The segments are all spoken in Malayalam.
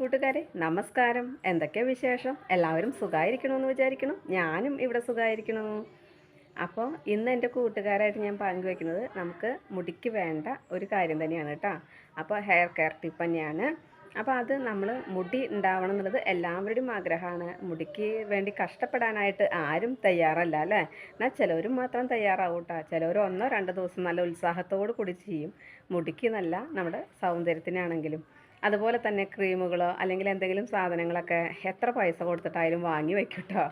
കൂട്ടുകാരെ നമസ്കാരം. എന്തൊക്കെ വിശേഷം? എല്ലാവരും സുഖമായിരിക്കണമെന്ന് വിചാരിക്കണം ഞാനും ഇവിടെ സുഖമായിരിക്കണമെന്ന് അപ്പോൾ ഇന്ന് എന്റെ കൂട്ടുകാരായിട്ട് ഞാൻ പങ്കുവെക്കുന്നത് നമുക്ക് മുടിക്ക് വേണ്ട ഒരു കാര്യം തന്നെയാണ് കേട്ടോ. അപ്പോൾ ഹെയർ കെയർ ടിപ്പ് തന്നെയാണ്. അപ്പോൾ അത് നമ്മൾ മുടി ഉണ്ടാവണം എന്നുള്ളത് എല്ലാവരുടെയും ആഗ്രഹമാണ്. മുടിക്ക് വേണ്ടി കഷ്ടപ്പെടാനായിട്ട് ആരും തയ്യാറല്ല അല്ലേ? എന്നാൽ ചിലവരും മാത്രം തയ്യാറാവും കേട്ടോ. ചിലവർ ഒന്നോ രണ്ടോ ദിവസം നല്ല ഉത്സാഹത്തോടു കൂടി ചെയ്യും. മുടിക്ക് നല്ല നമ്മുടെ സൗന്ദര്യത്തിനാണെങ്കിലും. അതുപോലെ തന്നെ ക്രീമുകളോ അല്ലെങ്കിൽ എന്തെങ്കിലും സാധനങ്ങളൊക്കെ എത്ര പൈസ കൊടുത്തിട്ടായാലും വാങ്ങി വെക്കും കേട്ടോ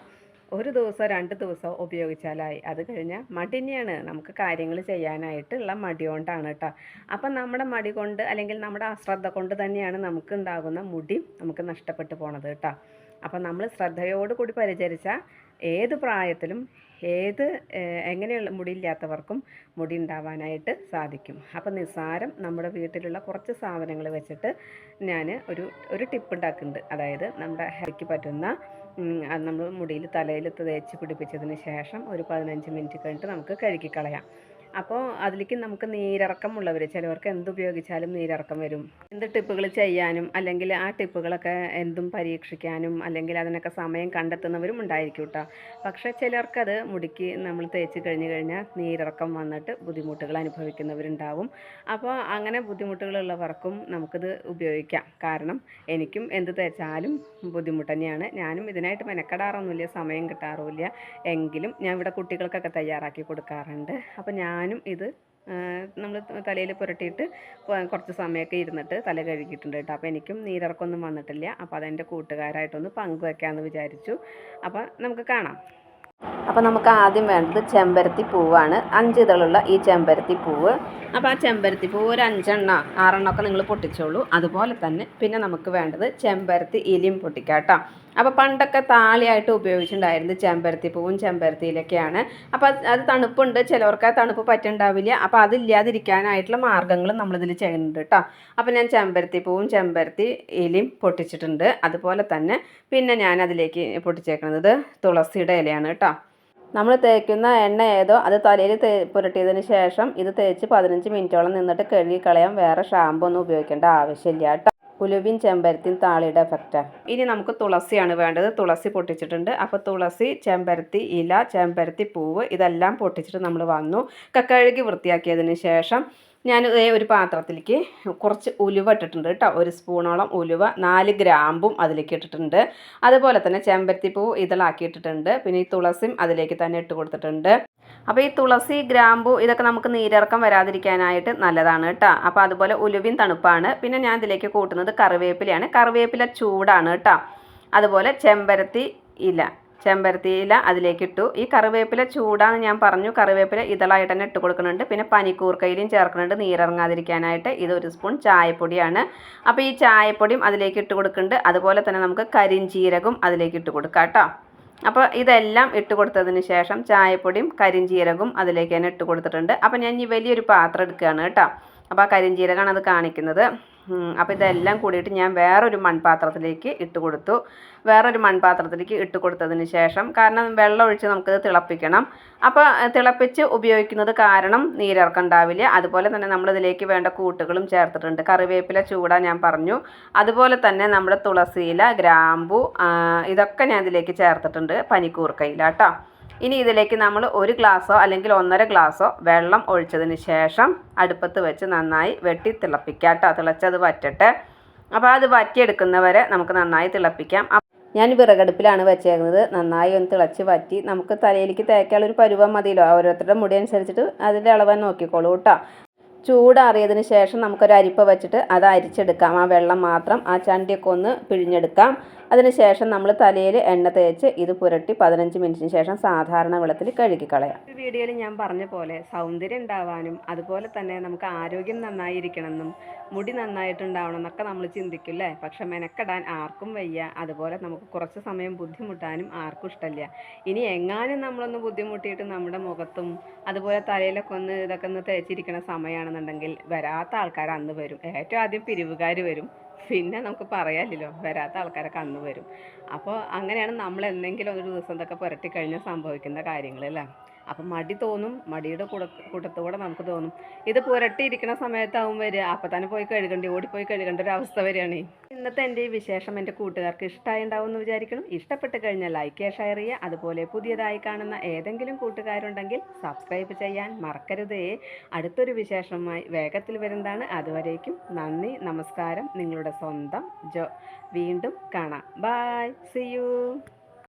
ഒരു ദിവസം രണ്ട് ദിവസം ഉപയോഗിച്ചാലായി. അത് കഴിഞ്ഞാൽ മടിനെയാണ് നമുക്ക് കാര്യങ്ങൾ ചെയ്യാനായിട്ടുള്ള മടി കൊണ്ടാണ് കേട്ടോ അപ്പം നമ്മുടെ മടി കൊണ്ട് അല്ലെങ്കിൽ നമ്മുടെ അശ്രദ്ധ കൊണ്ട് തന്നെയാണ് നമുക്ക് ഉണ്ടാകുന്ന മുടി നമുക്ക് നഷ്ടപ്പെട്ടു പോണത് കേട്ടോ അപ്പം നമ്മൾ ശ്രദ്ധയോടുകൂടി പരിചരിച്ച ഏത് പ്രായത്തിലും ഏത് എങ്ങനെയുള്ള മുടിയില്ലാത്തവർക്കും മുടി ഉണ്ടാവാനായിട്ട് സാധിക്കും. അപ്പം നിസ്സാരം നമ്മുടെ വീട്ടിലുള്ള കുറച്ച് സാധനങ്ങൾ വെച്ചിട്ട് ഞാൻ ഒരു ഒരു ടിപ്പ് ഉണ്ടാക്കുന്നുണ്ട്. അതായത് നമ്മുടെ ഹെയർക്ക് പറ്റുന്ന അത് നമ്മൾ മുടിയിൽ തലയിൽ തേച്ച് പിടിപ്പിച്ചതിന് ശേഷം ഒരു പതിനഞ്ച് മിനിറ്റ് കഴിഞ്ഞിട്ട് നമുക്ക് കഴുകിക്കളയാം. അപ്പോൾ അതിലേക്ക് നമുക്ക് നീരിറക്കമുള്ളവർ ചിലവർക്ക് എന്തുപയോഗിച്ചാലും നീരിറക്കം വരും. എന്ത് ടിപ്പുകൾ ചെയ്യാനും അല്ലെങ്കിൽ ആ ടിപ്പുകളൊക്കെ എന്തും പരീക്ഷിക്കാനും അല്ലെങ്കിൽ അതിനൊക്കെ സമയം കണ്ടെത്തുന്നവരും ഉണ്ടായിരിക്കും കേട്ടോ പക്ഷേ ചിലർക്കത് മുടിക്ക് നമ്മൾ തേച്ച് കഴിഞ്ഞ് കഴിഞ്ഞാൽ നീരിറക്കം വന്നിട്ട് ബുദ്ധിമുട്ടുകൾ അനുഭവിക്കുന്നവരുണ്ടാവും. അപ്പോൾ അങ്ങനെ ബുദ്ധിമുട്ടുകളുള്ളവർക്കും നമുക്കിത് ഉപയോഗിക്കാം. കാരണം എനിക്കും എന്ത് തേച്ചാലും ബുദ്ധിമുട്ട് തന്നെയാണ്. ഞാനും ഇതിനായിട്ട് മെനക്കെടാറൊന്നുമില്ല സമയം കിട്ടാറുമില്ല. എങ്കിലും ഞാൻ ഇവിടെ കുട്ടികൾക്കൊക്കെ തയ്യാറാക്കി കൊടുക്കാറുണ്ട്. അപ്പോൾ ഞാനും ഇത് നമ്മൾ തലയിൽ പുരട്ടിയിട്ട് കുറച്ച് സമയമൊക്കെ ഇരുന്നിട്ട് തല കഴുകിയിട്ടുണ്ട് കേട്ടോ. അപ്പോൾ എനിക്കും നീരിറക്കൊന്നും വന്നിട്ടില്ല. അപ്പോൾ അതെന്റെ കൂട്ടുകാരായിട്ടൊന്ന് പങ്കുവെക്കാമെന്ന് വിചാരിച്ചു. അപ്പോൾ നമുക്ക് കാണാം. അപ്പോൾ നമുക്ക് ആദ്യം വേണ്ടത് ചെമ്പരത്തി പൂവാണ്. അഞ്ച് ഇതളുള്ള ഈ ചെമ്പരത്തി പൂവ്. അപ്പോൾ ആ ചെമ്പരത്തി പൂവ് ഒരു അഞ്ചെണ്ണ ആറെണ്ണമൊക്കെ നിങ്ങൾ പൊട്ടിച്ചോളൂ. അതുപോലെ തന്നെ പിന്നെ നമുക്ക് വേണ്ടത് ചെമ്പരത്തി ഇലിയും പൊട്ടിക്കാം കേട്ടോ. അപ്പോൾ പണ്ടൊക്കെ താളിയായിട്ട് ഉപയോഗിച്ചിട്ടുണ്ടായിരുന്നത് ചെമ്പരത്തി പൂവും ചെമ്പരത്തിയിലൊക്കെയാണ്. അപ്പോൾ അത് അത് തണുപ്പുണ്ട് ചിലവർക്ക് ആ തണുപ്പ് പറ്റുണ്ടാവില്ല. അപ്പോൾ അതില്ലാതിരിക്കാനായിട്ടുള്ള മാർഗങ്ങൾ നമ്മളിതിൽ ചെയ്യുന്നുണ്ട് കേട്ടോ അപ്പോൾ ഞാൻ ചെമ്പരത്തി പൂവും ചെമ്പരത്തി ഇലയും പൊട്ടിച്ചിട്ടുണ്ട്. അതുപോലെ തന്നെ പിന്നെ ഞാൻ അതിലേക്ക് പൊട്ടിച്ചേക്കുന്നത് തുളസിയുടെ ഇലയാണ് കേട്ടോ നമ്മൾ തേക്കുന്ന എണ്ണ ഏതോ അത് തലയിൽ തേ പുരട്ടിയതിന് ശേഷം ഇത് തേച്ച് പതിനഞ്ച് മിനിറ്റോളം നിന്നിട്ട് കഴുകി കളയാൻ വേറെ ഷാമ്പു ഒന്നും ഉപയോഗിക്കേണ്ട ആവശ്യമില്ല കേട്ടോ ഉലുവിൻ ചെമ്പരത്തിയും താളിയുടെ എഫക്റ്റാണ് ഇനി നമുക്ക് തുളസിയാണ് വേണ്ടത്. തുളസി പൊട്ടിച്ചിട്ടുണ്ട്. അപ്പോൾ തുളസി ചെമ്പരത്തി ഇല ചെമ്പരത്തി പൂവ് ഇതെല്ലാം പൊട്ടിച്ചിട്ട് നമ്മൾ വന്നു. കക്കഴുകി കഴുകി വൃത്തിയാക്കിയതിന് ശേഷം ഞാൻ ഒരു പാത്രത്തിലേക്ക് കുറച്ച് ഉലുവ ഇട്ടിട്ടുണ്ട് കേട്ടോ. ഒരു സ്പൂണോളം ഉലുവ നാല് ഗ്രാമ്പും അതിലേക്ക് ഇട്ടിട്ടുണ്ട്. അതുപോലെ തന്നെ ചെമ്പരത്തിപ്പൂ ഇതളാക്കി ഇട്ടിട്ടുണ്ട് പിന്നെ ഈ തുളസിയും അതിലേക്ക് തന്നെ ഇട്ട് കൊടുത്തിട്ടുണ്ട്. അപ്പോൾ ഈ തുളസി ഗ്രാമ്പു ഇതൊക്കെ നമുക്ക് നീരിറക്കം വരാതിരിക്കാനായിട്ട് നല്ലതാണ് കേട്ടോ. അപ്പോൾ അതുപോലെ ഉലുവിൻ തണുപ്പാണ്. പിന്നെ ഞാൻ ഇതിലേക്ക് കൂട്ടുന്നത് കറിവേപ്പിലയാണ്. കറിവേപ്പില ചൂടാണ് കേട്ടോ. അതുപോലെ ചെമ്പരത്തി ഇല. ചെമ്പരത്തി ഇല അതിലേക്ക് ഇട്ടു. ഈ കറിവേപ്പില ചൂടാന്ന് ഞാൻ പറഞ്ഞു. കറിവേപ്പില ഇതളായിട്ട് തന്നെ ഇട്ട് കൊടുക്കുന്നുണ്ട്. പിന്നെ പനിക്കൂർക്കയിലും ചേർക്കുന്നുണ്ട് നീരിറങ്ങാതിരിക്കാനായിട്ട്. ഇത് ഒരു സ്പൂൺ ചായപ്പൊടിയാണ്. അപ്പോൾ ഈ ചായപ്പൊടിയും അതിലേക്ക് ഇട്ട് കൊടുക്കുന്നുണ്ട്. അതുപോലെ തന്നെ നമുക്ക് കരിഞ്ചീരകം അതിലേക്ക് ഇട്ട് കൊടുക്കാം കേട്ടോ. അപ്പോൾ ഇതെല്ലാം ഇട്ട് കൊടുത്തതിന് ശേഷം ചായപ്പൊടിയും കരിഞ്ചീരകവും അതിലേക്ക് തന്നെ ഇട്ട് കൊടുത്തിട്ടുണ്ട്. അപ്പോൾ ഞാൻ ഈ വലിയൊരു പാത്രം എടുക്കുകയാണ് കേട്ടോ. അപ്പോൾ ആ കരിഞ്ചീരകമാണ് അത് കാണിക്കുന്നത്. അപ്പോൾ ഇതെല്ലാം കൂടിയിട്ട് ഞാൻ വേറൊരു മൺപാത്രത്തിലേക്ക് ഇട്ട് കൊടുത്തു. വേറൊരു മൺപാത്രത്തിലേക്ക് ഇട്ട് കൊടുത്തതിന് ശേഷം കാരണം വെള്ളം ഒഴിച്ച് നമുക്കത് തിളപ്പിക്കണം. അപ്പോൾ തിളപ്പിച്ച് ഉപയോഗിക്കുന്നത് കാരണം നീരിറക്കം ഉണ്ടാവില്ല. അതുപോലെ തന്നെ നമ്മളിതിലേക്ക് വേണ്ട കൂട്ടുകളും ചേർത്തിട്ടുണ്ട്. കറിവേപ്പില ചൂടാ ഞാൻ പറഞ്ഞു. അതുപോലെ തന്നെ നമ്മുടെ തുളസിയില ഗ്രാമ്പു ഇതൊക്കെ ഞാൻ ഇതിലേക്ക് ചേർത്തിട്ടുണ്ട് പനിക്കൂർക്കയില കേട്ടോ ഇനി ഇതിലേക്ക് നമ്മൾ ഒരു ഗ്ലാസ്സോ അല്ലെങ്കിൽ ഒന്നര ഗ്ലാസ്സോ വെള്ളം ഒഴിച്ചതിന് ശേഷം അടുപ്പത്ത് വെച്ച് നന്നായി വെട്ടി തിളപ്പിക്കാം കേട്ടോ. തിളച്ചത് വറ്റട്ടെ. അപ്പോൾ അത് വറ്റിയെടുക്കുന്നവരെ നമുക്ക് നന്നായി തിളപ്പിക്കാം. ഞാൻ വിറകടുപ്പിലാണ് വെച്ചേക്കുന്നത്. നന്നായി ഒന്ന് തിളച്ച് വറ്റി നമുക്ക് തലയിലേക്ക് തേക്കാനുള്ള ഒരു പരുവം മതിയല്ലോ. ഓരോരുത്തരുടെ മുടി അനുസരിച്ചിട്ട് അതിന്റെ അളവ് നോക്കിക്കോളൂ കേട്ടോ. ചൂടാറിയതിന് ശേഷം നമുക്കൊരു അരിപ്പ വെച്ചിട്ട് അത് അരിച്ചെടുക്കാം. ആ വെള്ളം മാത്രം ആ ചണ്ടിയൊക്കെ ഒന്ന് പിഴിഞ്ഞെടുക്കാം. അതിനുശേഷം നമ്മൾ തലയിൽ എണ്ണ തേച്ച് ഇത് പുരട്ടി പതിനഞ്ച് മിനിറ്റിന് ശേഷം സാധാരണ വെള്ളത്തിൽ കഴുകിക്കളയാം ഈ വീഡിയോയിൽ ഞാൻ പറഞ്ഞ പോലെ സൗന്ദര്യം ഉണ്ടാവാനും അതുപോലെ തന്നെ നമുക്ക് ആരോഗ്യം നന്നായിരിക്കണമെന്നും മുടി നന്നായിട്ടുണ്ടാവണം എന്നൊക്കെ നമ്മൾ ചിന്തിക്കും അല്ലേ? പക്ഷെ മെനക്കെടാൻ ആർക്കും വയ്യ. അതുപോലെ നമുക്ക് കുറച്ച് സമയം ബുദ്ധിമുട്ടാനും ആർക്കും ഇഷ്ടമില്ല. ഇനി എങ്ങാനും നമ്മളൊന്ന് ബുദ്ധിമുട്ടിയിട്ട് നമ്മുടെ മുഖത്തും അതുപോലെ തലയിലൊക്കെ ഒന്ന് ഇതൊക്കെ ഒന്ന് തേച്ചിരിക്കണ സമയമാണെന്നുണ്ടെങ്കിൽ വരാത്ത ആൾക്കാർ അന്ന് വരും. ഏറ്റവും ആദ്യം പിരിവുകാർ വരും. പിന്നെ നമുക്ക് പറയാനില്ലല്ലോ. വരാത്ത ആൾക്കാരൊക്കെ അന്ന് വരും അപ്പോൾ അങ്ങനെയാണ് നമ്മൾ എന്തെങ്കിലും ഒരു ദിവസം ഇതൊക്കെ പുരട്ടി കഴിഞ്ഞാൽ സംഭവിക്കുന്ന കാര്യങ്ങൾ അല്ലേ അപ്പം മടി തോന്നും മടിയുടെ കൂടെ കൂട്ടത്തോടെ നമുക്ക് തോന്നും. ഇത് പുരട്ടിയിരിക്കുന്ന സമയത്താവും വരിക. അപ്പം തന്നെ പോയി കഴുകണ്ടി ഓടിപ്പോയി കഴുകേണ്ട ഒരു അവസ്ഥ വരികയാണ്. ഇന്നത്തെ എന്റെ ഈ വിശേഷം എന്റെ കൂട്ടുകാർക്ക് ഇഷ്ടമായി ഉണ്ടാവും എന്ന് വിചാരിക്കണം. ഇഷ്ടപ്പെട്ട് കഴിഞ്ഞാൽ ലൈക്ക് ചെയ്യുക ഷെയർ ചെയ്യുക. അതുപോലെ പുതിയതായി കാണുന്ന ഏതെങ്കിലും കൂട്ടുകാരുണ്ടെങ്കിൽ സബ്സ്ക്രൈബ് ചെയ്യാൻ മറക്കരുതേ. അടുത്തൊരു വിശേഷമായി വേഗത്തിൽ വരുന്നതാണ്. അതുവരേക്കും നന്ദി നമസ്കാരം. നിങ്ങളുടെ സ്വന്തം ജോ വീണ്ടും കാണാം. Bye C U